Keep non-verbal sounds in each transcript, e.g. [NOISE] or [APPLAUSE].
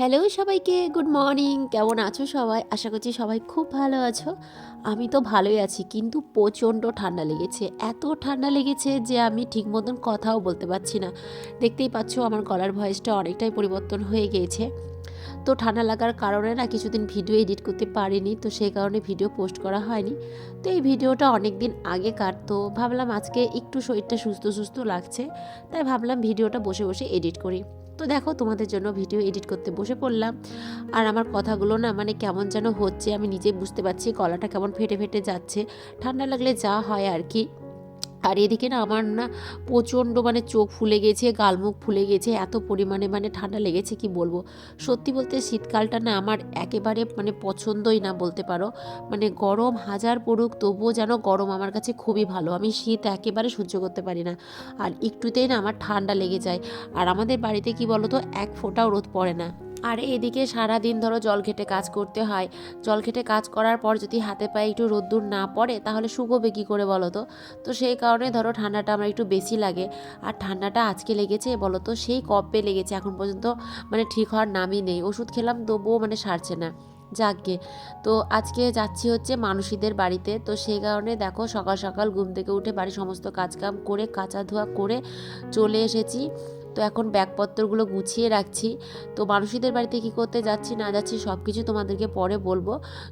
Hello সবাইকে, good morning. কেমন আছো সবাই? আশা করছি সবাই খুব ভালো আছো। আমি তো ভালোই আছি, কিন্তু প্রচণ্ড ঠান্ডা লেগেছে। এত ঠান্ডা লেগেছে যে আমি ঠিক মতন কথাও বলতে পারছি না। দেখতেই পাচ্ছ আমার গলার ভয়েসটা অনেকটাই পরিবর্তন হয়ে গিয়েছে। তো ঠান্ডা লাগার কারণে না কিছুদিন ভিডিও এডিট করতে পারিনি, তো সেই কারণে ভিডিও পোস্ট করা হয়নি। তো এই ভিডিওটা অনেক দিন আগে কাটতো, ভাবলাম আজকে একটু শরীরটা সুস্থ সুস্থ লাগছে, তাই ভাবলাম ভিডিওটা বসে বসে এডিট করি। তো দেখো তোমাদের জন্য ভিডিও এডিট করতে বসে পড়লাম। আর আমার কথাগুলো না মানে কেমন যেন হচ্ছে আমি নিজে বুঝতে পারছি, গলাটা কেমন ফেটে ফেটে যাচ্ছে। ঠান্ডা লাগলে যা হয় আর কি। আর এদিকে না আমার না প্রচণ্ড মানে চোখ ফুলে গেছে গালমুখ ফুলে গেছে, এত পরিমাণে মানে ঠান্ডা লেগেছে, কি বলব? সত্যি বলতে শীতকালটা না আমার একেবারে মানে পছন্দই না বলতে পারো। মানে গরম হাজার পড়ুক, তবুও যেন গরম আমার কাছে খুবই ভালো। আমি শীত একেবারে সহ্য করতে পারি না। আর একটুতেই না আমার ঠান্ডা লেগে যায়। আর আমাদের বাড়িতে কি বলো তো এক ফোঁটাও রোদ পড়ে না। আর এদিকে সারা দিন ধরো জল ঘেটে কাজ করতে হয়। জল ঘেটে কাজ করার পর যদি হাতে পায়ে একটু রোদ্দুর না পড়ে, তাহলে শুকোবে কী করে বলো তো? তো সেই কারণে ধরো ঠান্ডাটা আমার একটু বেশি লাগে। আর ঠান্ডাটা আজকে লেগেছে বলো তো? সেই কবে লেগেছে? এখন পর্যন্ত মানে ঠিক হওয়ার নামই নেই। ওষুধ খেলাম, তবুও মানে সারছে না। যাকগে। তো আজকে যাচ্ছি হচ্ছে মানুষীদের বাড়িতে। তো সেই কারণে দেখো সকাল সকাল ঘুম থেকে উঠে বাড়ির সমস্ত কাজকাম করে, কাঁচা ধোয়া করে চলে এসেছি। তো এখন ব্যাগপত্রগুলো গুছিয়ে রাখছি। তো মানুষীদের বাড়িতে কি করতে যাচ্ছি, না যাচ্ছি সব কিছু তোমাদেরকে পরে বলব।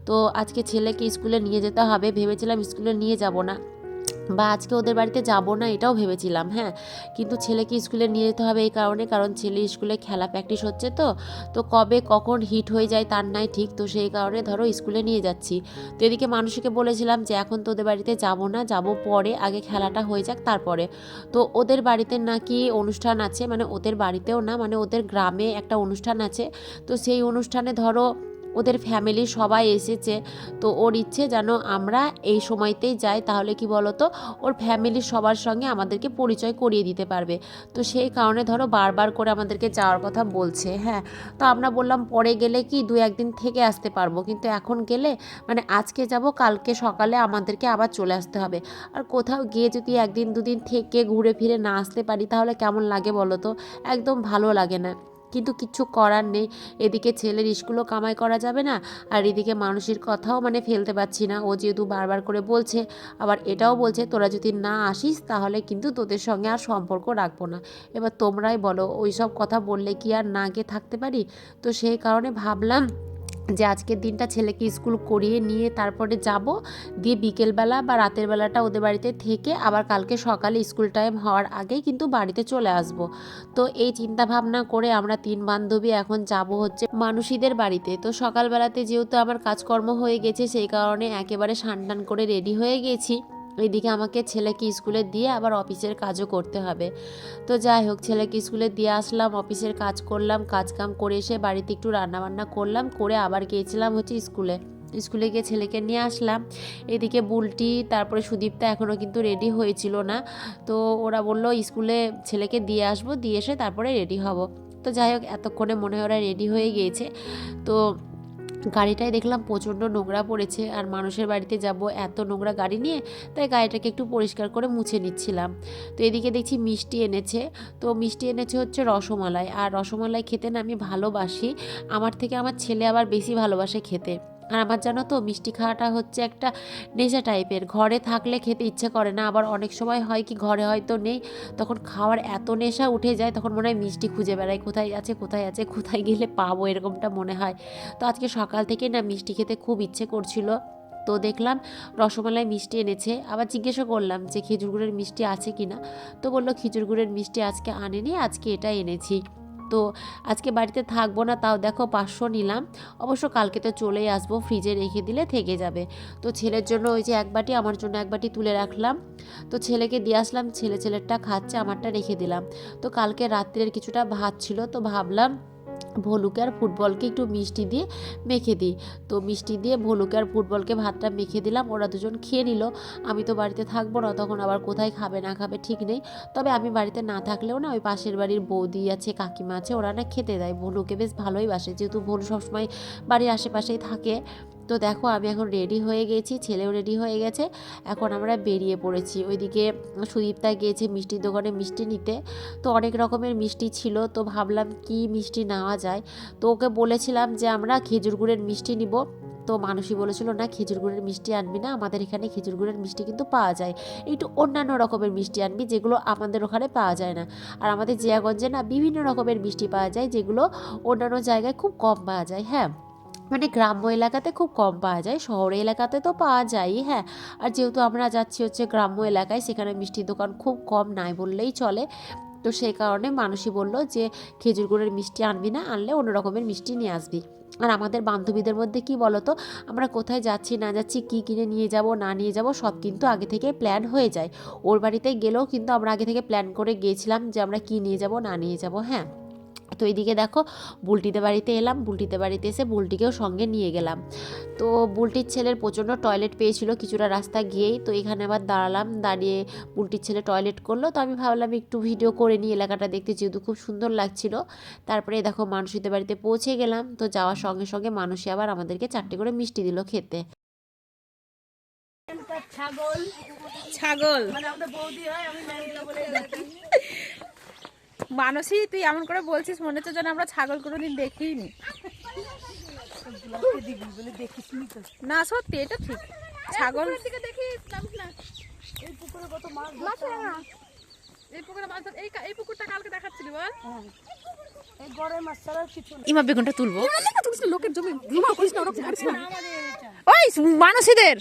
তো আজকে ছেলেকে স্কুলে নিয়ে যেতে হবে, ভেবেছিলাম স্কুলে নিয়ে যাব না। বা আজকে ওদের বাড়িতে যাব না এটাও ভেবেছিলাম হ্যাঁ। কিন্তু ছেলেকে স্কুলে নিয়ে যেতে হবে এই কারণে, কারণ ছেলে স্কুলে খেলা প্র্যাকটিস হচ্ছে তো। তো কবে কখন হিট হয়ে যায় তার নাই ঠিক, তো সেই কারণে ধরো স্কুলে নিয়ে যাচ্ছি। তো এদিকে মানুষকে বলেছিলাম যে, এখন তো ওদের বাড়িতে যাব না, যাব পরে, আগে খেলাটা হয়ে যাক তারপরে। তো ওদের বাড়িতে নাকি অনুষ্ঠান আছে মানে ওদের বাড়িতেও না মানে ওদের গ্রামে একটা অনুষ্ঠান আছে। তো সেই অনুষ্ঠানে ধরো ওদের ফ্যামিলির সবাই এসেছে। তো ওর ইচ্ছে যেন আমরা এই সময়তেই যাই, তাহলে কি বলতো? ওর ফ্যামিলির সবার সঙ্গে আমাদেরকে পরিচয় করিয়ে দিতে পারবে। তো সেই কারণে ধরো বারবার করে আমাদেরকে যাওয়ার কথা বলছে হ্যাঁ। তো আমরা বললাম, পরে গেলে কি দু একদিন থেকে আসতে পারব? কিন্তু এখন গেলে মানে আজকে যাব, কালকে সকালে আমাদেরকে আবার চলে আসতে হবে। আর কোথাও গিয়ে যদি একদিন, দুদিন থেকে ঘুরে ফিরে না আসতে পারি, তাহলে কেমন লাগে বলো তো একদম ভালো লাগে না। কিন্তু কিচ্ছু করার নেই। এদিকে ছেলের স্কুলও কামাই করা যাবে না, আর এদিকে মানুষের কথাও মানে ফেলতে পারছি না। ও যেহেতু বারবার করে বলছে, আবার এটাও বলছে, তোরা যদি না আসিস, তাহলে কিন্তু তোদের সঙ্গে আর সম্পর্ক রাখব না। এবার তোমরাই বলো ওই সব কথা বললে কি আর না গিয়ে থাকতে পারি? তো সেই কারণে ভাবলাম যে আজকের দিনটা ছেলেকে স্কুল করিয়ে নিয়ে তারপরে যাব, দিয়ে বিকেলবেলা বা রাতের বেলাটা ওদের বাড়িতে থেকে আবার কালকে সকালে স্কুল টাইম হওয়ার আগেই কিন্তু বাড়িতে চলে আসব। তো এই চিন্তা ভাবনা করে আমরা তিন বান্ধবী এখন যাব হচ্ছে মানুষীদের বাড়িতে। তো সকালবেলাতে যেহেতু আমার কাজকর্ম হয়ে গেছে, সেই কারণে একেবারে সান করে রেডি হয়ে গেছি। এদিকে আমাকে ছেলেকে স্কুলে দিয়ে আবার অফিসের কাজও করতে হবে। তো যাই হোক, ছেলেকে স্কুলে দিয়ে আসলাম, অফিসের কাজ করলাম কাজ কাম করে এসে বাড়িতে একটু রান্নাবান্না করলাম, করে আবার গিয়েছিলাম হচ্ছে স্কুলে। স্কুলে গিয়ে ছেলেকে নিয়ে আসলাম। এদিকে বুলটি, তারপরে সুদীপটা এখনও কিন্তু রেডি হয়েছিল না। তো ওরা বলল, স্কুলে ছেলেকে দিয়ে আসব, দিয়ে এসে তারপরে রেডি হব। তো যাই হোক, এতক্ষণে মনে হয় ওরা রেডি হয়ে গিয়েছে। তো গাড়িটায় দেখলাম প্রচণ্ড নোংরা পড়েছে আর মানুষের বাড়িতে যাব এত নোংরা গাড়ি নিয়ে, তাই গাড়িটাকে একটু পরিষ্কার করে মুছে নিচ্ছিলাম। তো এদিকে দেখছি মিষ্টি এনেছে। তো মিষ্টি এনেছে হচ্ছে রসমালাই। আর রসমালাই খেতে না আমি ভালোবাসি। আমার থেকে আমার ছেলে আবার বেশি ভালোবাসে খেতে। আর আমার জানো তো, মিষ্টি খাওয়াটা হচ্ছে একটা নেশা টাইপের। ঘরে থাকলে খেতে ইচ্ছে করে না, আবার অনেক সময় হয় কি ঘরে হয়তো নেই, তখন খাওয়ার এত নেশা উঠে যায়, তখন মনে হয় মিষ্টি খুঁজে বেড়াই, কোথায় আছে কোথায় আছে, কোথায় গেলে পাবো, এরকমটা মনে হয়। তো আজকে সকাল থেকে না মিষ্টি খেতে খুব ইচ্ছে করছিল। তো দেখলাম রসমালাই মিষ্টি এনেছে, আবার জিজ্ঞাসা করলাম যে খেজুর গুড়ের মিষ্টি আছে কি না তো বলল, খেজুর গুড়ের মিষ্টি আজকে আনেনি, আজকে এটা এনেছি। তো আজকে বাড়িতে থাকব না, তাও দেখো পাঁচশো নিলাম। অবশ্য কালকে তো চলেই আসব ফ্রিজে রেখে দিলে থেকে যাবে। তো ছেলের জন্য ওই যে এক বাটি, আমার জন্য এক বাটি তুলে রাখলাম। তো ছেলেকে দিয়ে আসলাম, ছেলে ছেলেরটা খাচ্ছে, আমারটা রেখে দিলাম। তো কালকে রাত্রের কিছুটা ভাত ছিল, তো ভাবলাম ভলুকে আর ফুটবলকে একটু মিষ্টি দিয়ে মেখে দিই। তো মিষ্টি দিয়ে ভলুকে আর ফুটবলকে ভাতটা মেখে দিলাম, ওরা দুজন খেয়ে নিল। আমি তো বাড়িতে থাকব না, তখন আবার কোথায় খাবে না খাবে ঠিক নেই। তবে আমি বাড়িতে না থাকলেও না, ওই পাশের বাড়ির বৌদি আছে, কাকিমা আছে, ওরা না খেতে দেয়। ভলুকে বেশ ভালোই বাসে, যেহেতু ভলু সবসময় বাড়ির আশেপাশেই থাকে। তো দেখো আমি এখন রেডি হয়ে গেছি, ছেলেও রেডি হয়ে গেছে। এখন আমরা বেরিয়ে পড়েছি। ওইদিকে সুদীপ্তা গিয়েছে মিষ্টির দোকানে মিষ্টি নিতে। তো অনেক রকমের মিষ্টি ছিল, তো ভাবলাম কি মিষ্টি নেওয়া যায়? তো ওকে বলেছিলাম যে আমরা খেজুর গুড়ের মিষ্টি নিব। তো মানুষই বলেছিল, না, খেজুর গুড়ের মিষ্টি আনবি না। আমাদের এখানে খেজুর গুড়ের মিষ্টি কিন্তু পাওয়া যায়। একটু অন্যান্য রকমের মিষ্টি আনবি, যেগুলো আমাদের ওখানে পাওয়া যায় না। আর আমাদের জিয়াগঞ্জে না বিভিন্ন রকমের মিষ্টি পাওয়া যায়, যেগুলো অন্যান্য জায়গায় খুব কম পাওয়া যায়। হ্যাঁ। মানে গ্রাম্য এলাকাতে খুব কম পাওয়া যায়, শহর এলাকাতে তো পাওয়া যায়ই হ্যাঁ। আর যেহেতু আমরা যাচ্ছি হচ্ছে গ্রাম্য এলাকায়, সেখানে মিষ্টির দোকান খুব কম নাই বললেই চলে। তো সেই কারণে মানুষই বলল যে, খেজুর গুড়ের মিষ্টি আনবি না, আনলে অন্য রকমের মিষ্টি নিয়ে আসবি। আর আমাদের বান্ধবীদের মধ্যে কি বলতো, আমরা কোথায় যাচ্ছি, না যাচ্ছি, কি কিনে নিয়ে যাব, না নিয়ে যাব, সব কিন্তু আগে থেকে প্ল্যান হয়ে যায়। ওর বাড়িতে গেলেও কিন্তু আমরা আগে থেকে প্ল্যান করে গিয়েছিলাম যে, আমরা কি নিয়ে যাব, না নিয়ে যাব। হ্যাঁ। তো এইদিকে দেখো বুলটিতে বাড়িতে এলাম বুলটিতে বাড়িতে এসে বুলটিকেও সঙ্গে নিয়ে গেলাম। তো বুলটির ছেলের প্রচণ্ড টয়লেট পেয়েছিল কিছুটা রাস্তা গিয়েই, তো এখানে আবার দাঁড়ালাম, দাঁড়িয়ে বুলটির ছেলে টয়লেট করল। তো আমি ভাবলাম একটু ভিডিও করে নিই এলাকাটা দেখতে, যেহেতু খুব সুন্দর লাগছিল। তারপরে দেখো মানুষীদের বাড়িতে পৌঁছে গেলাম, তো যাওয়ার সঙ্গে সঙ্গে মানুষই আবার আমাদেরকে চারটে করে মিষ্টি দিল খেতে। ছাগল ছাগল। মানে বৌদি হয়, আমি বলে মানসী তুই এমন করে বলছিস মনে হচ্ছে যেন আমরা ছাগল কোনোদিন দেখিনি। নি না সত্যি এটা ঠিক। ছাগল দিকে দেখিস নামিস না এই পুকুরে কত মাছ ধরছে এই পুকুরে মাছ ধর- এই কা- এই পুকুরটা কালকে দেখাচ্ছিলি বল। হ্যাঁ। ইমা বেগুনটা তুলবো। লোকের জমি। করিস না ওরকম করিস না আমাদের এটা ওই মানসীদের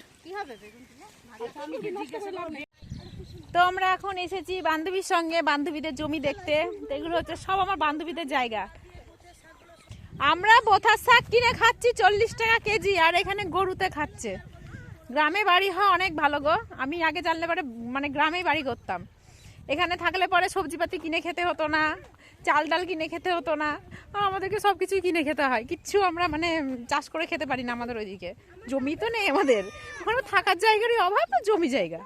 তো আমরা এখন এসেছি বান্ধবীর সঙ্গে, বান্ধবীদের জমি দেখতে। এগুলো হচ্ছে সব আমার বান্ধবীদের জায়গা। আমরা বোথার শাক কিনে খাচ্ছি চল্লিশ টাকা কেজি, আর এখানে গরুতে খাচ্ছে। গ্রামে বাড়ি হয় অনেক ভালো গো। আমি আগে জানলে পরে মানে গ্রামেই বাড়ি করতাম। এখানে থাকলে পরে সবজিপাতি কিনে খেতে হতো না, চাল ডাল কিনে খেতে হতো না। আমাদেরকে সব কিছুই কিনে খেতে হয়। কিচ্ছু আমরা মানে চাষ করে খেতে পারি না আমাদের ওইদিকে। জমি তো নেই আমাদের। ওখানে থাকার জায়গারই অভাব জমি জায়গা।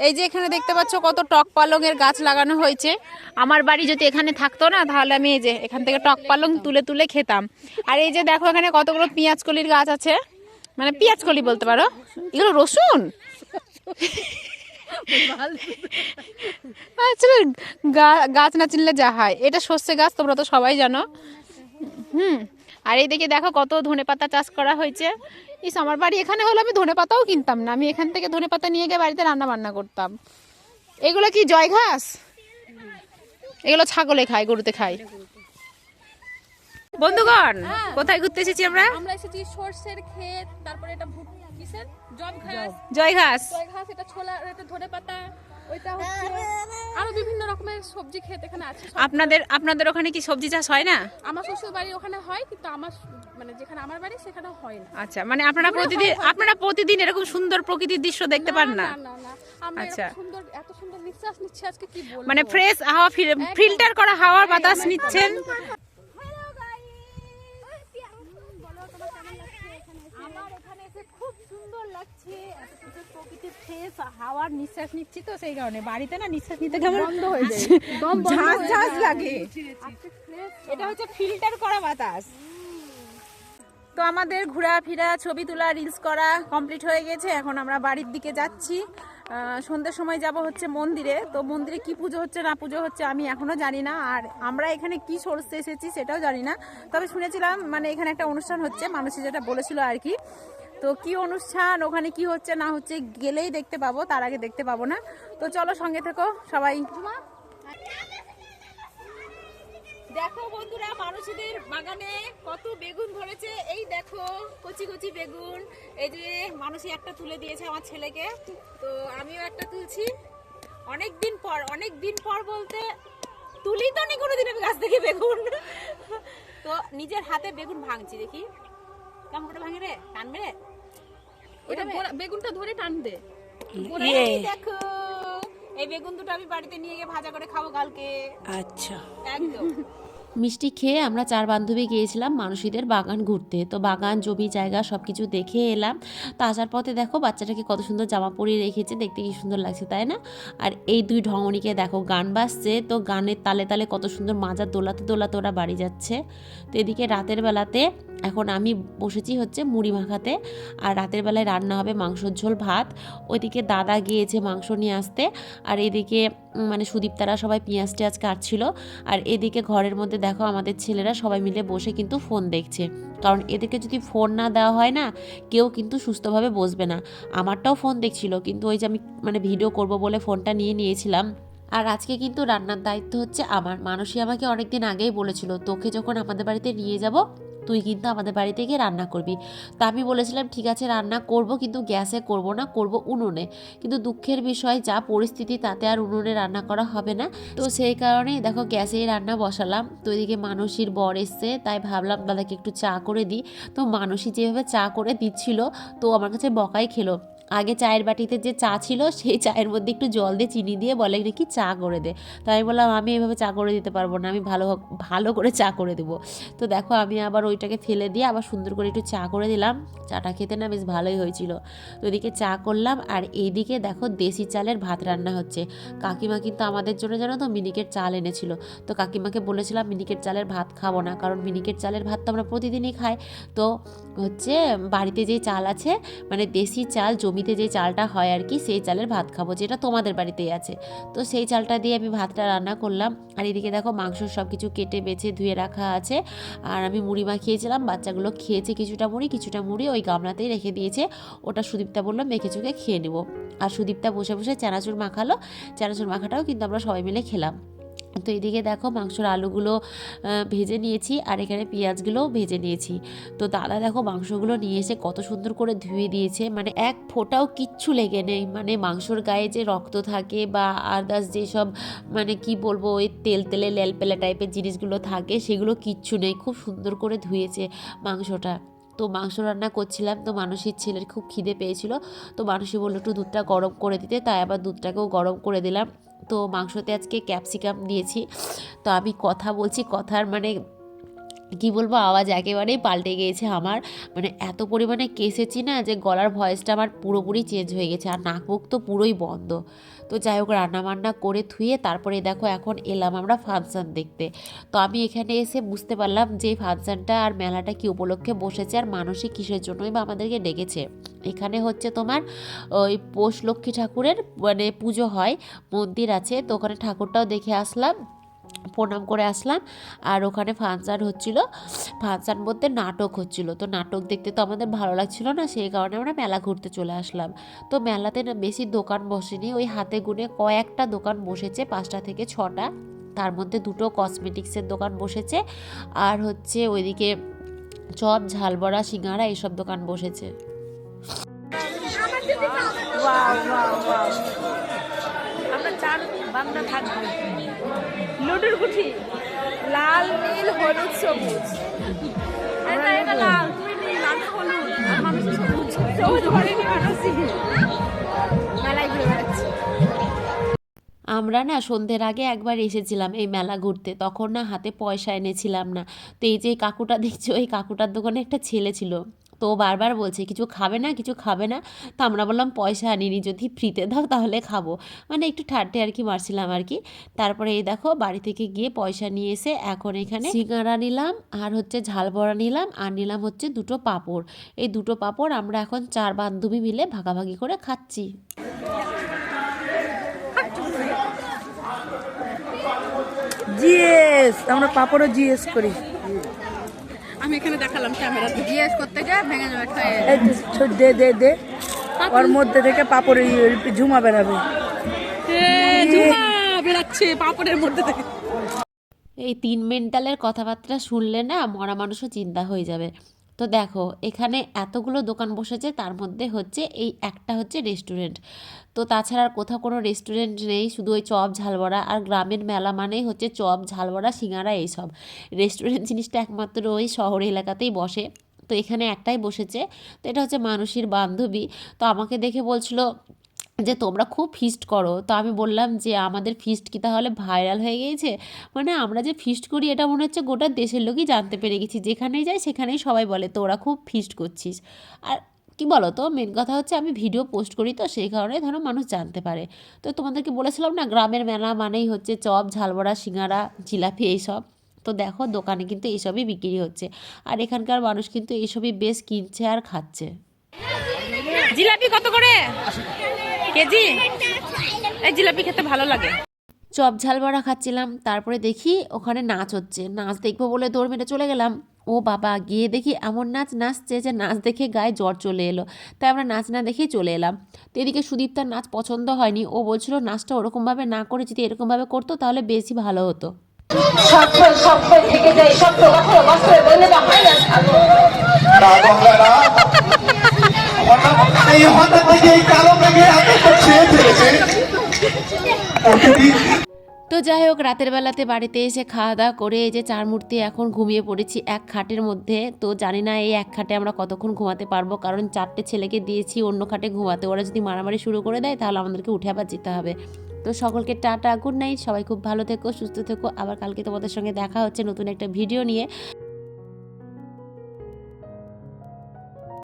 এই যে এখানে দেখতে পাচ্ছ কত টক পালংয়ের গাছ লাগানো হয়েছে। আমার বাড়ি যদি এখানে থাকতো না, তাহলে আমি এই যে এখান থেকে টক পালং তুলে তুলে খেতাম। আর এই যে দেখো এখানে কতগুলো কলির গাছ আছে। মানে কলি বলতে পারো। এগুলো রসুন? গা- গাছ না চিনলে যা হয়। এটা সর্ষে গাছ, তোমরা তো সবাই জানো। হুম। আর এইদিকে দেখো কত ধনে পাতা চাষ করা হয়েছে। ইস আমার বাড়ি এখানে হলে আমি ধনে পাতাও কিনতাম না। আমি এখান থেকে ধনে পাতা নিয়ে গিয়ে বাড়িতে রান্না বান্না করতাম। এগুলো কি জয় ঘাস? এগুলো ছাগলে খায় গরুতে খায়। বন্ধুগণ কোথায় ঘুরতে এসেছি আমরা? আমরা এসেছি সর্ষের ক্ষেত তারপরে এটা জব ঘাস। জয় ঘাস। জয় ঘাস এটা ছোলা এটা ধনে পাতা। ওইটা হচ্ছে আরও বিভিন্ন রকমের সবজি ক্ষেত এখানে আছে। আপনাদের আপনাদের ওখানে কি সবজি চাষ হয় না? আমার শ্বশুর বাড়ি ওখানে হয় কিন্তু আমার মানে যেখানে আমার বাড়ি সেখানে হয় না। আচ্ছা মানে আপনারা প্রতিদিন আপনারা প্রতিদিন এরকম সুন্দর প্রকৃতির দৃশ্য দেখতে পান না? আচ্ছা। সুন্দর এত সুন্দর নিঃশ্বাস নিচ্ছি আজকে কি বলব? মানে ফ্রেশ হাওয়া ফিল্টার করা হাওয়ার বাতাস নিচ্ছেন আমার এখানে এসে খুব সুন্দর লাগছে এত সুন্দর প্রকৃতির ফ্রেশ হাওয়ার নিঃশ্বাস নিচ্ছি তো সেই কারণে। বাড়িতে না নিঃশ্বাস নিতে কেমন বন্ধ হয়ে যায়। ঝাঁজ ঝাঁজ লাগে। এটা হচ্ছে ফিল্টার করা বাতাস। তো আমাদের ঘোরাফেরা ছবি তোলা রিলস করা কমপ্লিট হয়ে গেছে। এখন আমরা বাড়ির দিকে যাচ্ছি। সন্ধ্যের সময় যাব হচ্ছে মন্দিরে। তো মন্দিরে কি পুজো হচ্ছে না পুজো হচ্ছে আমি এখনও জানি না। আর আমরা এখানে কি সোর্সে এসেছি সেটাও জানি না। তবে শুনেছিলাম মানে এখানে একটা অনুষ্ঠান হচ্ছে মানুষই যেটা বলেছিল আর কি তো কি অনুষ্ঠান, ওখানে কি হচ্ছে, না হচ্ছে, গেলেই দেখতে পাবো, তার আগে দেখতে পাবো না। তো চলো সঙ্গে থেকো, সবাই। দেখো বন্ধুরা, মানুষদের বাগানে কত বেগুন ধরেছে, এই দেখো, কচি কচি বেগুন। এই যে মানুষই একটা তুলে দিয়েছে আমার ছেলেকে, তো আমিও একটা তুলছি। অনেক দিন পর অনেক দিন পর বলতে তুলি তো নি, কোনোদিন আমি গাছ থেকে বেগুন। তো নিজের হাতে বেগুন ভাঙছি, দেখি। কেমন করে ভাঙে রে? টানবে রে? ওটা বেগুনটা ধরে টান দে। দেখো এই বেগুন দুটো আমি বাড়িতে নিয়ে গিয়ে ভাজা করে খাব কালকে। আচ্ছা। একদম। মিষ্টি খেয়ে আমরা চার বান্ধবী গিয়েছিলাম মানুষীদের বাগান ঘুরতে। তো বাগান, জমি, জায়গা সব কিছু দেখে এলাম। তো আসার পথে দেখো বাচ্চাটাকে কত সুন্দর জামা পরিয়ে রেখেছে, দেখতে কি সুন্দর লাগছে, তাই না? আর এই দুই ঢঙ্গনিকে দেখো, গান বাজছে। তো গানের তালে তালে কত সুন্দর মাজা দোলাতে দোলাতে ওরা বাড়ি যাচ্ছে। তো এদিকে রাতের বেলাতে এখন আমি বসেছি হচ্ছে মুড়ি মাখাতে। আর রাতের বেলায় রান্না হবে মাংসর ঝোল ভাত। ওইদিকে দাদা গিয়েছে মাংস নিয়ে আসতে। আর এদিকে মানে সুদীপ্তারা সবাই পেঁয়াজ টেয়াজ কাটছিল। আর এদিকে ঘরের মধ্যে দেখো আমাদের ছেলেরা সবাই মিলে বসে কিন্তু ফোন দেখছে। কারণ এদেরকে যদি ফোন না দেওয়া হয় না, কেউ কিন্তু সুস্থভাবে বসবে না। আমারটাও ফোন দেখছিল, কিন্তু ওই যে আমি মানে ভিডিও করব বলে ফোনটা নিয়ে নিয়েছিলাম। আর আজকে কিন্তু রান্নার দায়িত্ব হচ্ছে আমার। মানুষই আমাকে অনেকদিন আগেই বলেছিল, তোকে যখন আমাদের বাড়িতে নিয়ে যাব তুই কিন্তু আমাদের বাড়িতে গিয়ে রান্না করবি। তা আমি বলেছিলাম, ঠিক আছে, রান্না করব, কিন্তু গ্যাসে করব না, করব উনুনে। কিন্তু দুঃখের বিষয়, যা পরিস্থিতি, তাতে আর উনুনে রান্না করা হবে না। তো সেই কারণে দেখো, গ্যাসেই রান্না বসালাম। তো এদিকে মানুষের বর এসছে, তাই ভাবলাম, দাদাকে একটু চা করে দিই। তো মানুষই যেভাবে চা করে দিচ্ছিল, তো আমার কাছে বকাই খেলো। আগে চায়ের বাটিতে যে চা ছিল, সেই চায়ের মধ্যে একটু জল দিয়ে চিনি দিয়ে বলে নাকি চা করে দে? তাই আমি বললাম, আমি এভাবে চা করে দিতে পারব না, আমি ভালো ভালো করে চা করে দেবো। তো দেখো, আমি আবার ওইটাকে ফেলে দিয়ে আবার সুন্দর করে একটু চা করে দিলাম। চাটা খেতে না বেশ ভালোই হয়েছিল। তো এদিকে চা করলাম, আর এইদিকে দেখো, দেশি চালের ভাত রান্না হচ্ছে। কাকিমা কিন্তু আমাদের জন্য জানো তো, মিনিকেট চাল এনেছিল। তো কাকিমাকে বলেছিলাম, মিনিকেট চালের ভাত খাব না, কারণ মিনিকেট চালের ভাত তো আমরা প্রতিদিনই খাই। তো হচ্ছে, বাড়িতে যে চাল আছে মানে দেশি চাল জমিতে যে চালটা হয় আর কি, সেই চালের ভাত খাব, যেটা তোমাদের বাড়িতেই আছে। তো সেই চালটা দিয়ে আমি ভাতটা রান্না করলাম। আর এদিকে দেখো মাংস সব কিছু কেটে বেছে ধুয়ে রাখা আছে। আর আমি মুড়ি মাখিয়েছিলাম, বাচ্চাগুলো খেয়েছে কিছুটা মুড়ি কিছুটা মুড়ি ওই গামলাতেই রেখে দিয়েছে। ওটা সুদীপ্তা বলল, মেখে চুকে খেয়ে নেব। আর সুদীপ্তা বসে বসে চানাচুর মাখালো। চানাচুর মাখাটাও কিন্তু আমরা সবাই মিলে খেলাম। তো এদিকে দেখো মাংসর আলুগুলো ভেজে নিয়েছি আর এখানে পেঁয়াজগুলোও ভেজে নিয়েছি। তো দাদা দেখো মাংসগুলো নিয়ে এসে কত সুন্দর করে ধুয়ে দিয়েছে। মানে এক ফোঁটাও কিচ্ছু লেগে নেই। মানে মাংসর গায়ে যে রক্ত থাকে বা আদার্স যেসব মানে কি বলব, ওই তেল তেলে লেলপেলা টাইপের জিনিসগুলো থাকে, সেগুলো কিচ্ছু নেই। খুব সুন্দর করে ধুয়েছে মাংসটা। তো মাংস রান্না করছিলাম তো মানুষের ছেলের খুব খিদে পেয়েছিল। তো মানুষই বলল, একটু দুধটা গরম করে দিতে। তাই আবার দুধটাকেও গরম করে দিলাম। তো মাংসতে আজকে ক্যাপসিকাম দিয়েছি। তো আমি কথা বলছি, কথার মানে কি বলব, আওয়াজ একেবারেই পাল্টে গিয়েছে আমার। মানে এত পরিমাণে কেসেছি না যে গলার ভয়েসটা আমার পুরোপুরি চেঞ্জ হয়ে গেছে। আর নাক মুখ তো পুরোই বন্ধ। তো যাই হোক, রান্নাবান্না করে ধুয়ে তারপরে দেখো এখন এলাম আমরা ফাংশান দেখতে। তো আমি এখানে এসে বুঝতে পারলাম যে ফাংশানটা আর মেলাটা কি উপলক্ষে বসেছে আর মানুষই কিসের জন্যই বা আমাদেরকে ডেকেছে। এখানে হচ্ছে তোমার ওই পোষ লক্ষ্মী ঠাকুরের মানে পুজো হয়, মন্দির আছে, তো ওখানে ঠাকুরটাও দেখে আসলাম। প্রণাম করে আসলাম। আর ওখানে ফাংশান হচ্ছিল ফাংশান বলতে নাটক হচ্ছিল। তো নাটক দেখতে তো আমাদের ভালো লাগছিল না, সেই কারণে আমরা মেলা ঘুরতে চলে আসলাম। তো মেলাতে না বেশি দোকান বসেনি, ওই হাতে গুনে কয়েকটা দোকান বসেছে, পাঁচটা থেকে ছটা। তার মধ্যে দুটো কসমেটিক্সের দোকান বসেছে, আর হচ্ছে ওইদিকে চপ, ঝালবড়া, সিঙ্গারা এইসব দোকান বসেছে। থাকব। লুডুর গুটি, লাল, নীল, হলুদ, সবুজ। আমরা না সন্ধ্যের আগে একবার এসেছিলাম এই মেলা ঘুরতে, তখন না হাতে পয়সা এনেছিলাম না। তো এই যে কাকুটা দেখছ, এই কাকুটার দোকানে একটা ছেলে ছিল। তো বারবার বলছে, কিছু খাবে না, কিছু খাবে না। তো আমরা বললাম, পয়সা আনিনি, যদি ফ্রিতে দাও তাহলে খাব। মানে একটু ঠাট্টে আর কি মারছিলাম আর কি। তারপরে এই দেখো, বাড়ি থেকে গিয়ে পয়সা নিয়ে এসে এখন এখানে সিঙ্গারা নিলাম, আর হচ্ছে ঝাল বড়া নিলাম, আর নিলাম হচ্ছে দুটো পাঁপড়। এই দুটো পাঁপড় আমরা এখন চার বান্ধবী মিলে ভাগাভাগি করে খাচ্ছি। জিএস, আমরা পাপড়ও জিএস করি। আমি এখানে দেখালাম ক্যামেরাতে জিজ্ঞেস করতে যা ভেঙে যাবে খায় এই তো দে দে দে। ওর মধ্যে থেকে পাপড় ঝুমা বেরাবে। বেরাচ্ছে পাপড়ের মধ্যে থেকে। এই তিন মেন্টালের কথাবার্তা শুনলে না মরা মানুষও চিন্তা হয়ে যাবে। তো দেখো, এখানে এতগুলো দোকান বসেছে, তার মধ্যে হচ্ছে এই একটা হচ্ছে রেস্টুরেন্ট তো তাছাড়া আর কোথাও কোনো রেস্টুরেন্ট নেই, শুধু ওই চপ ঝালবড়া আর গ্রামের মেলা মানেই হচ্ছে চপ, ঝালবড়া, সিঙ্গারা, এইসব। রেস্টুরেন্ট [LAUGHS] জিনিসটা একমাত্র ওই শহর এলাকাতেই বসে। তো এখানে একটাই বসেছে, তো এটা হচ্ছে মানুষের বান্ধবী। তো আমাকে দেখে বলছিল যে তোমরা খুব ফিস্ট করো। তো আমি বললাম যে, আমাদের ফিস্ট কি তাহলে ভাইরাল হয়ে গিয়েছে? মানে আমরা যে ফিস্ট করি, এটা মনে হচ্ছে গোটা দেশের লোকই জানতে পেরে গেছি। যেখানেই যাই, সেখানেই সবাই বলে, তোরা খুব ফিস্ট করছিস। আর কি বলো তো মেন কথা হচ্ছে আমি ভিডিও পোস্ট করি তো, সেই কারণে ধরো মানুষ জানতে পারে। তো তোমাদেরকে বলেছিলাম না, গ্রামের মেলা মানেই হচ্ছে চপ, ঝালবড়া, সিঙ্গারা, জিলাপি এইসব। তো দেখো, দোকানে কিন্তু এইসবই বিক্রি হচ্ছে। আর এখানকার মানুষ কিন্তু এইসবই বেশ কিনছে আর খাচ্ছে। জিলাপি কত করে? কেজি? এই জিলাপি খেতে ভালো লাগে। চপ ঝাল বড়া খাচ্ছিলাম তারপরে দেখি ওখানে নাচ হচ্ছে। নাচ দেখব বলে দৌড় মেরে চলে গেলাম। ও বাবা গিয়ে দেখি এমন নাচ নাচছে যে নাচ দেখে গায়ে জ্বর চলে এলো। তাই আমরা নাচ না দেখেই চলে এলাম। তো এদিকে সুদীপ্তার নাচ পছন্দ হয়নি। ও বলছিল নাচটা ওরকমভাবে না করে যদি এরকমভাবে করতো তাহলে বেশি ভালো হতো। তো যাই হোক, রাতের বেলাতে বাড়িতে এসে খাওয়া দাওয়া করে এই যে চার মূর্তি এখন ঘুমিয়ে পড়েছি এক খাটের মধ্যে। তো জানি না এই এক খাটে আমরা কতক্ষণ ঘুমাতে পারব, কারণ চারটে ছেলেকে দিয়েছি, অন্য খাটে ঘুমাতে। ওরা যদি মারামারি শুরু করে দেয়, তাহলে আমাদেরকে উঠে আবার যেতে হবে। তো সকলকে টাটা, গুড নাইট, সবাই খুব ভালো থেকো, সুস্থ থেকো। আবার কালকে তোমাদের সঙ্গে দেখা হচ্ছে নতুন একটা ভিডিও নিয়ে।